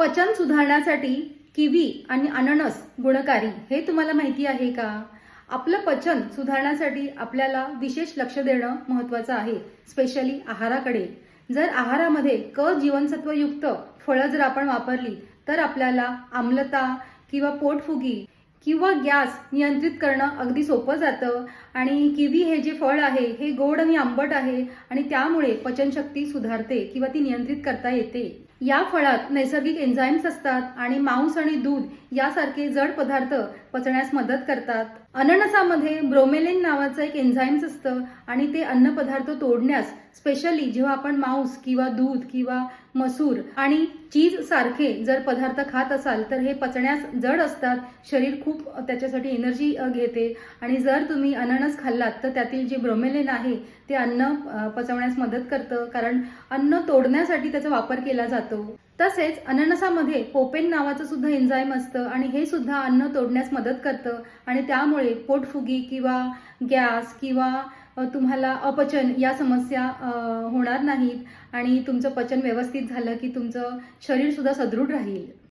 पचन सुधारण्यासाठी किवी आणि अननस गुणकारी हे तुम्हाला माहिती आहे का? आपलं पचन सुधारण्यासाठी आपल्याला विशेष लक्ष देणं महत्त्वाचं आहे स्पेशली आहाराकडे. जर आहारामध्ये क जीवनसत्वयुक्त फळं जर आपण वापरली तर आपल्याला आम्लता किंवा पोटफुगी किंवा गॅस नियंत्रित करणं अगदी सोपं जातं. आणि किवी हे जे फळ आहे हे गोड आणि आंबट आहे आणि त्यामुळे पचनशक्ती सुधारते किंवा ती नियंत्रित करता येते. या फळात नैसर्गिक एन्झाईम्स असतात आणि मांस आणि दूध यासारखे जड पदार्थ पचण्यास मदत करतात. अननसामध्ये ब्रोमेलिन नावाचं एक एन्झाईम्स असतं आणि ते अन्नपदार्थ तोडण्यास स्पेशली जेव्हा आपण मांस किंवा दूध किंवा मसूर आणि चीज सारखे जर पदार्थ खात असाल तर हे पचण्यास जड असतात. शरीर खूप त्याच्यासाठी एनर्जी घेते. आणि जर तुम्ही अननस खाल्लात तर त्यातील जे ब्रोमेलिन आहे ते अन्न पचवण्यास मदत करतं. कारण अन्न तोडण्यासाठी त्याचा वापर केला जातो. तसेच अननसामध्ये पोपेन नावाचं सुद्धा एन्झाईम असतं आणि हे सुद्धा अन्न तोडण्यास मदत करतं. आणि त्यामुळे पोटफुगी किंवा गॅस किंवा तुम्हाला अपचन या समस्या होणार नाहीत. आणि तुमचं पचन व्यवस्थित झालं की तुमचं शरीर सुद्धा सदृढ राहील.